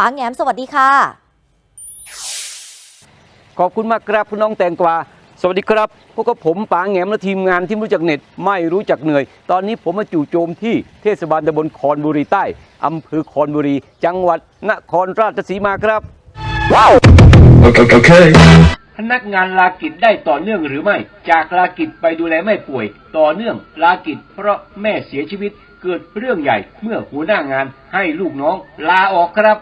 ป๋าแงมสวัสดีค่ะ ขอบคุณมากครับคุณน้องแตงกวาสวัสดีครับพวกกับผมป๋าแหงมและทีมงานที่ไม่รู้จักเหน็ดไม่รู้จักเหนื่อย ตอนนี้ผมมาจู่โจมที่เทศบาลตำบลคอนบุรีใต้อำเภอคอนบุรี จังหวัดนครราชสีมาครับ Okay, okay. พนักงานลากิจได้ต่อเนื่องหรือไม่ จากลากิจไปดูแลแม่ป่วย ต่อเนื่องลากิจเพราะแม่เสียชีวิตเกิดเรื่องใหญ่เมื่อหัวหน้างานให้ลูกน้องลาออกครับ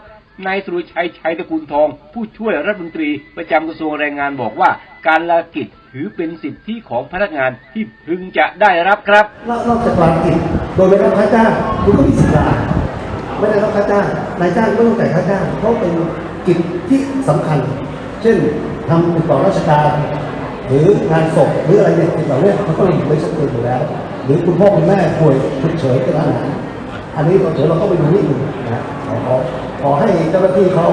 นายสุรชัยชัยตระกูลทอง ผู้ช่วยรัฐมนตรีประจำกระทรวงแรงงานบอกว่า การลากิจถือเป็นสิทธิของพนักงานที่พึงจะได้รับครับนอกจากลากิจโดยไม่ได้รับค่าจ้างคุณก็มีสิทธิ์ลาไม่ได้รับค่าจ้างนายจ้างไม่ต้องจ่ายค่าจ้างเพราะเป็นกิจที่สำคัญ เช่นทำติดต่อราชการหรืองานศพหรืออะไรเนี่ยติดต่อเนี่ยมันก็ไม่ชัดเจนอยู่แล้ว หรือคุณพ่อคุณแม่ป่วยฉุกเฉินกันอะไร อันนี้เดี๋ยวเราต้องไปดูนิดหนึงนะขอขอขอให้เจ้าหน้าที่เขา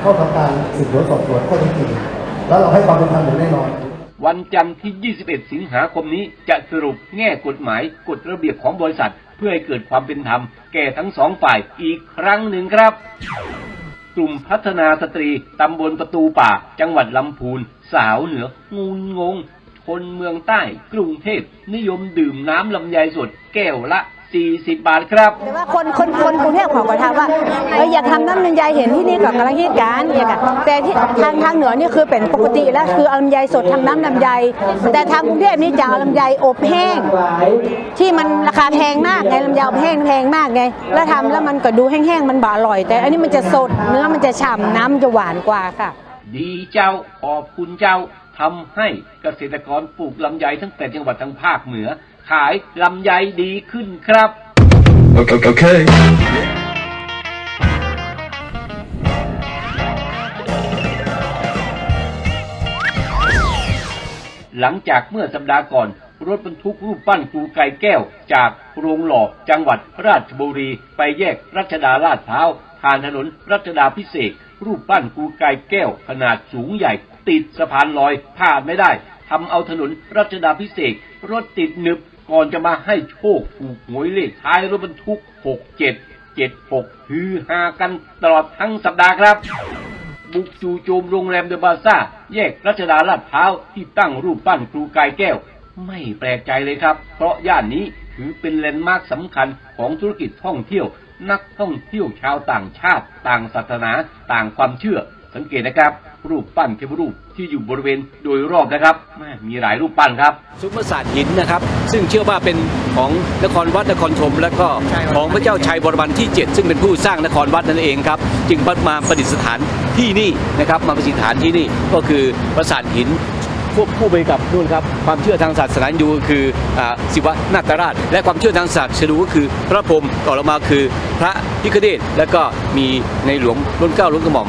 เข้าทำการสืบสวนสอบสวนข้อเท็จจริงแล้วเราให้ความเป็นธรรมอย่างแน่นอน วันจันทร์ที่ 21 สิงหาคมนี้จะสรุปแง่กฎหมายกฎระเบียบของบริษัท เพื่อให้เกิดความเป็นธรรม แก่ทั้งสองฝ่ายอีกครั้งหนึ่งครับ กลุ่มพัฒนาสตรีตำบลประตูป่า จังหวัดลำพูน สาวเหนืองูงงคนเมืองใต้ กรุงเทพนิยมดื่มน้ำลำไยสดแก้วละ 40 บาทครับ แต่ว่าคนคนคนกรุงเทพเขาก็ถามว่าเอออยากทำน้ำลำไยเห็นที่นี่ก็กำลังฮิตกันอยากอะแต่ที่ทางทางเหนือนี่คือเป็นปกติแล้วคือเอาลำไยสดทำน้ำลำไย แต่ทางกรุงเทพนี่จะเอาลำไยอบแห้ง ที่มันราคาแพงมากไงลำไยอบแห้งแพงมากไงแล้วทำแล้วมันก็ดูแห้งๆมันบ่อร่อย แต่อันนี้มันจะสดเนื้อมันจะฉ่ำน้ำมันจะหวานกว่าค่ะ ดีเจ้าขอบคุณเจ้าทำให้เกษตรกรปลูกลำไยทั้งแต่จังหวัดทั้งภาคเหนือ ขายลำไยดีขึ้นครับ Okay, okay. หลังจากเมื่อสัปดาห์ก่อน รถบรรทุกรูปปั้นครูไก่แก้ว จากโรงหล่อจังหวัดราชบุรี ไปแยกรัชดาลาดพร้าวผ่านถนนรัชดาพิเศษกรูปปั้นครูไก่แก้ว ขนาดสูงใหญ่ ติดสะพานลอยผ่านไม่ได้ทำเอาถนนรัชดาพิเศษกรถติดหนึบ ก่อนจะมาให้โชคถูกหวยเลขท้ายรถบรรทุก 67 76ฮือฮากันตลอดทั้งสัปดาห์ครับ บุกจู่โจมโรงแรมเดอะบาซ่า แยกรัชดาลาดพร้าวที่ตั้งรูปปั้นครูกายแก้ว ไม่แปลกใจเลยครับ เพราะย่านนี้ถือเป็นแลนด์มาร์คสำคัญของธุรกิจท่องเที่ยว นักท่องเที่ยวชาวต่างชาติ ต่างศาสนา ต่างความเชื่อ สังเกตนะครับ รูปปั้นเทวรูปที่อยู่บริเวณโดยรอบนะครับแม่มีหลายรูปปั้นครับ ซุปเปอร์ศาสตร์หินนะครับ ซึ่งเชื่อว่าเป็นของนครวัดนครธมและก็ของพระเจ้าชัยบรมันที่ 7 ซึ่งเป็นผู้สร้างนครวัดนั่นเองครับ จึงมาประดิษฐานที่นี่นะครับมาประดิษฐานที่นี่ก็คือปราสาทหินควบคู่ไปกับนู่นครับความเชื่อทางศาสนาฮินดูก็คืออ่าศิวะนาคราช และความเชื่อทางศาสนาก็คือพระพรหมต่อลงมาคือพระพิคเนตแล้วก็มีในหลวงรุ่นเก้ารุ่นกระหม่อม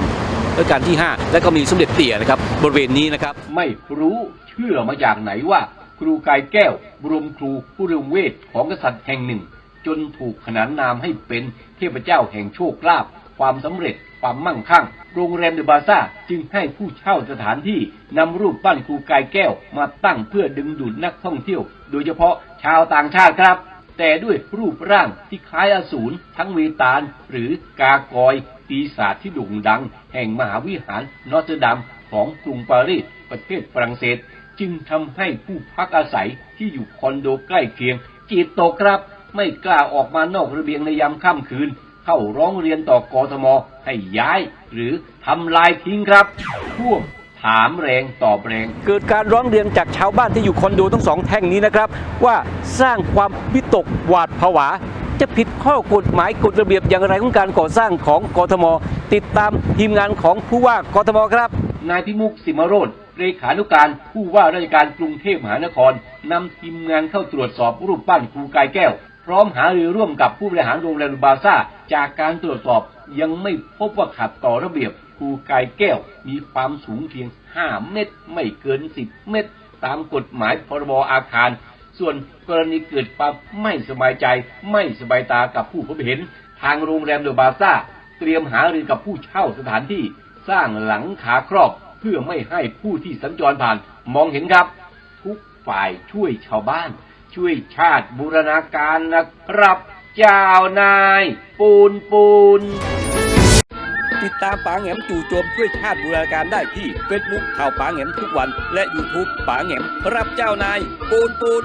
รัชกาลที่ 5 แล้วก็มีสมเด็จเตี่ยนะครับบริเวณนี้นะครับ ไม่รู้เชื่อมาจากไหนว่า ครูกายแก้วบรมครูผู้เรืองเวทของกษัตริย์แห่งหนึ่ง จนถูกขนานนามให้เป็นเทพเจ้าแห่งโชคลาภความสำเร็จความมั่งคั่ง โรงแรมเดอะบาซ่าจึงให้ผู้เช่าสถานที่นำรูปปั้นครูกายแก้วมาตั้งเพื่อดึงดูดนักท่องเที่ยว โดยเฉพาะชาวต่างชาติครับ แต่ด้วยรูปร่างที่คล้ายอสูรทั้งเวตาลหรือกากอย ปีศาจที่โด่งดัง แห่งมหาวิหารนอตเตอร์ดัมของกรุงปารีสประเทศฝรั่งเศส จึงทำให้ผู้พักอาศัยที่อยู่คอนโดใกล้เคียงจิตตกครับ ไม่กล้าออกมานอกระเบียงในยามค่ำคืน เข้าร้องเรียนต่อกทม ให้ย้าย หรือทำลายทิ้งครับท่วมถามแรงตอบแรง เกิดการร้องเรียนจากชาวบ้านที่อยู่คอนโดทั้งสองแท่งนี้นะครับ ว่าสร้างความวิตกหวาดผวา จะผิดข้อกฎหมายกฎระเบียบอย่างไรของการก่อสร้างของกทม ติดตามทีมงานของผู้ว่ากทมครับ นายพิมุกสิมโรธเลขานุการผู้ว่าราชการกรุงเทพมหานครนำทีมงานเข้าตรวจสอบรูปปั้นครูกายแก้ว พร้อมหารือร่วมกับผู้บริหารโรงแรมบาซ่า จากการตรวจสอบยังไม่พบว่าขัดต่อระเบียบครูกายแก้ว มีความสูงเพียง 5 เมตร ไม่เกิน 10 เมตร ตามกฎหมายพรบอาคาร ส่วนกรณีเกิดความไม่สบายใจ ไม่สบายตากับผู้พบเห็น ทางโรงแรมเดอะบาซ่า เตรียมหารือกับผู้เช่าสถานที่สร้างหลังคาครอบ เพื่อไม่ให้ผู้ที่สัญจรผ่านมองเห็นครับ ทุกฝ่ายช่วยชาวบ้าน ช่วยชาติบูรณาการนะครับ เจ้านาย ปูนปูนติดตามป๋าแหงมจู่โจมช่วยชาติบูรณาการได้ที่ Facebook ข่าวป๋าแหงมทุกวัน และ YouTube ป๋าแหงมรับเจ้านาย ปูนปูน